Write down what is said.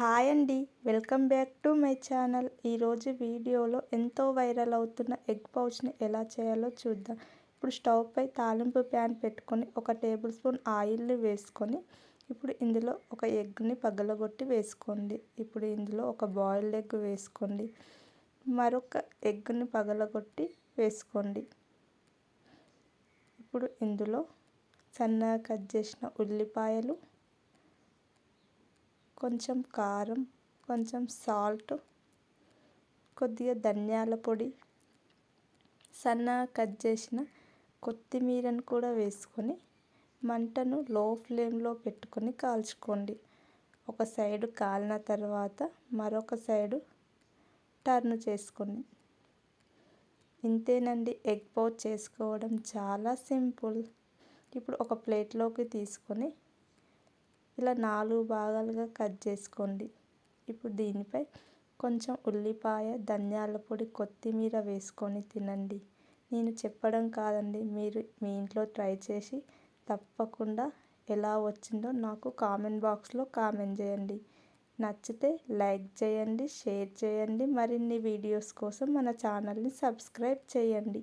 Hi అండి. Welcome back to my channel. ఈరోజు వీడియోలో ఎంతో వైరల్ అవుతున్న ఎగ్ పౌచ్ని ఎలా చేయాలో చూద్దాం. ఇప్పుడు స్టవ్ పై తాలింపు ప్యాన్ పెట్టుకొని ఒక టేబుల్ స్పూన్ ఆయిల్ని వేసుకొని ఇప్పుడు ఇందులో ఒక ఎగ్ని పగలగొట్టి వేసుకోండి. ఇప్పుడు ఇందులో ఒక బాయిల్డ్ ఎగ్ వేసుకోండి. మరొక ఎగ్ని పగలగొట్టి వేసుకోండి. ఇప్పుడు ఇందులో సన్నగా కట్ చేసిన ఉల్లిపాయలు కొంచెం కారం కొంచెం సాల్ట్ కొద్దిగా ధనియాల పొడి. సన్నగా కట్ చేసిన కొత్తిమీరను కూడా వేసుకొని మంటను లో ఫ్లేమ్లో పెట్టుకొని కాల్చుకోండి. ఒక సైడు కాలిన తర్వాత మరొక సైడు టర్న్ చేసుకోండి ఇంతేనండి ఎగ్ పౌచ్ చేసుకోవడం చాలా సింపుల్. ఇప్పుడు ఒక ప్లేట్లోకి తీసుకొని ఇలా నాలుగు భాగాలుగా కట్ చేసుకోండి. ఇప్పుడు దీనిపై కొంచెం ఉల్లిపాయ ధనియాల పొడి కొత్తిమీర వేసుకొని తినండి. నేను చెప్పడం కాదండి మీరు మీ ఇంట్లో ట్రై చేసి తప్పకుండా ఎలా వచ్చిందో నాకు కామెంట్ బాక్స్లో కామెంట్ చేయండి. నచ్చితే లైక్ చేయండి షేర్ చేయండి మరిన్ని వీడియోస్ కోసం మన ఛానల్ని సబ్స్క్రైబ్ చేయండి.